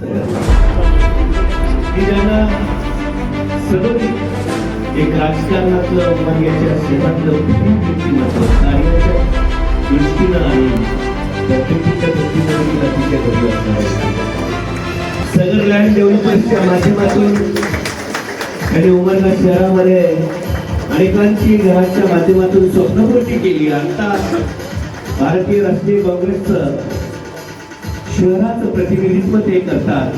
की ज्यांना सतत एक राजकारणातलं उमरग्याच्या क्षेत्रातलं खूप व्यक्तिमत्व कार्याच्या दृष्टीनं आणि प्रकृतीच्या दृष्टीनं देखील अतिशय गरीब असणार आहे. लँड डेव्हलपमेंटच्या माध्यमातून त्यांनी उमरगा शहरामध्ये अनेकांची घराच्या माध्यमातून स्वप्नपूर्ती केली आता भारतीय राष्ट्रीय काँग्रेसचं शहराचं प्रतिनिधित्व ते करतात.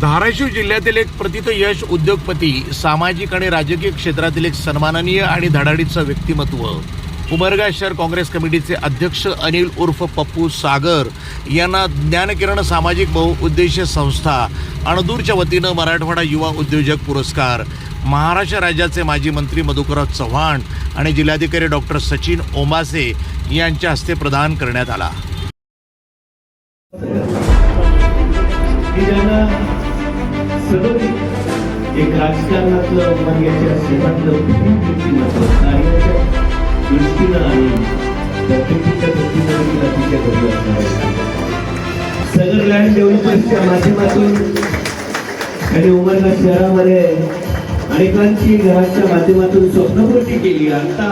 धाराशिव जिल्ह्यातील एक प्रतित यश उद्योगपती सामाजिक आणि राजकीय क्षेत्रातील एक सन्माननीय आणि धडाडीचं व्यक्तिमत्व. उमरगा शहर काँग्रेस कमिटीचे अध्यक्ष अनिल उर्फ पप्पू सागर यांना ज्ञानकिरण सामाजिक बहुउद्देशीय संस्था अणदूरच्या वतीनं मराठवाडा युवा उद्योजक पुरस्कार. महाराष्ट्र राज्याचे माजी मंत्री मधुकरराव चव्हाण आणि जिल्हाधिकारी डॉक्टर सचिन ओमासे यांच्या हस्ते प्रदान करण्यात आला एक राजकारणातलं उमरग्याच्या क्षेत्रातलं खूप दृष्टीनं आणि प्रकृतीच्या दृष्टीनं देखील अतिशय गरीब असणार आहे. लँड डेव्हलपमेंटच्या माध्यमातून आणि उमरगा शहरामध्ये अनेकांची घराच्या माध्यमातून स्वप्नपूर्ती केली. आता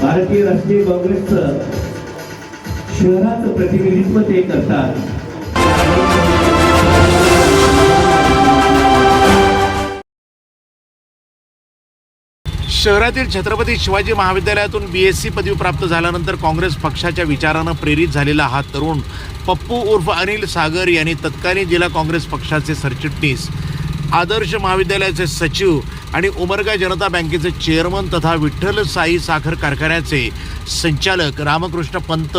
भारतीय राष्ट्रीय काँग्रेसचं शहराचं प्रतिनिधित्व ते करतात. शहरातील छत्रपती शिवाजी महाविद्यालयातून बी एस सी पदवी प्राप्त झाल्यानंतर काँग्रेस पक्षाच्या विचारानं प्रेरित झालेला हा तरुण पप्पू उर्फ अनिल सागर यांनी तत्कालीन जिल्हा काँग्रेस पक्षाचे सरचिटणीस आदर्श महाविद्यालयाचे सचिव आणि उमरगा जनता बँकेचे चेअरमन तथा विठ्ठल साई साखर कारखान्याचे संचालक रामकृष्ण पंत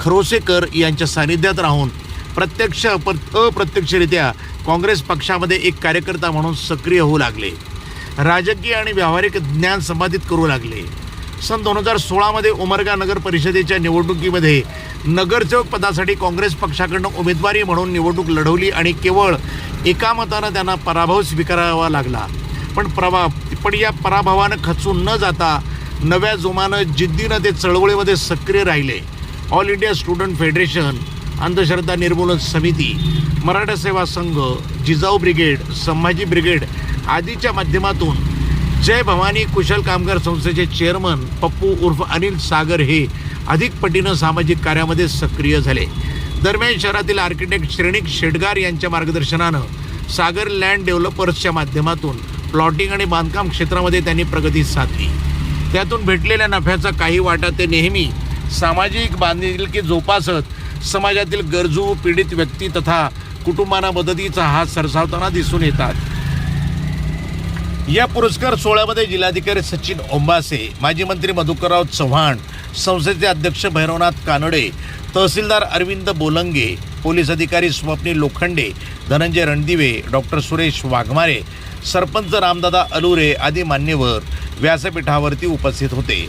खरोसेकर यांच्या सानिध्यात राहून प्रत्यक्ष अप्रत्यक्षरित्या काँग्रेस पक्षामध्ये एक कार्यकर्ता म्हणून सक्रिय होऊ लागले. राजकीय आणि व्यावहारिक ज्ञान संपादित करू लागले. सन दोन हजार सोळामध्ये उमरगा नगर परिषदेच्या निवडणुकीमध्ये नगरसेवक पदासाठी काँग्रेस पक्षाकडनं उमेदवारी म्हणून निवडणूक लढवली आणि केवळ एका मतानं त्यांना पराभव स्वीकारावा लागला. पण प्रभा पण या पराभवानं खचून न जाता नव्या जोमानं जिद्दीनं ते चळवळीमध्ये सक्रिय राहिले. ऑल इंडिया स्टुडंट फेडरेशन अंधश्रद्धा निर्मूलन समिती मराठा सेवा संघ जिजाऊ ब्रिगेड संभाजी ब्रिगेड आदीच्या माध्यमातून जय भवानी कुशल कामगार संस्थेचे चेअरमन पप्पू उर्फ अनिल सागर हे अधिक पटीनं सामाजिक कार्यामध्ये सक्रिय झाले. दरम्यान शहरातील आर्किटेक्ट श्रेणिक शेडगार यांच्या मार्गदर्शनानं सागर लँड डेव्हलपर्सच्या माध्यमातून प्लॉटिंग आणि बांधकाम क्षेत्रामध्ये त्यांनी प्रगती साधली. त्यातून भेटलेल्या नफ्याचा काही वाटा ते नेहमी सामाजिक बांधिलकी जोपासत समाजातील गरजू पीडित व्यक्ती तथा कुटुंबांना मदतीचा हात सरसावताना दिसून येतात. या पुरस्कार सोहळ्यामध्ये जिल्हाधिकारी सचिन ओंबासे माजी मंत्री मधुकरराव चव्हाण संस्थेचे अध्यक्ष भैरवनाथ कानडे तहसीलदार अरविंद बोलंगे पोलीस अधिकारी स्वप्नी लोखंडे धनंजय रणदिवे डॉक्टर सुरेश वाघमारे सरपंच रामदादा अलुरे आदी मान्यवर व्यासपीठावरती उपस्थित होते.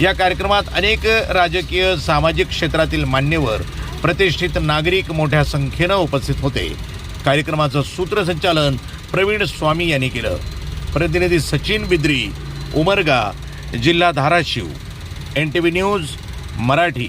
या कार्यक्रमात अनेक राजकीय सामाजिक क्षेत्रातील मान्यवर प्रतिष्ठित नागरिक मोठ्या संख्येनं उपस्थित होते. कार्यक्रमाचं सूत्रसंचालन प्रवीण स्वामी यांनी केलं. प्रतिनिधी सचिन बिद्री उमरगा जिल्हा Dharashiv. N T V news Marathi.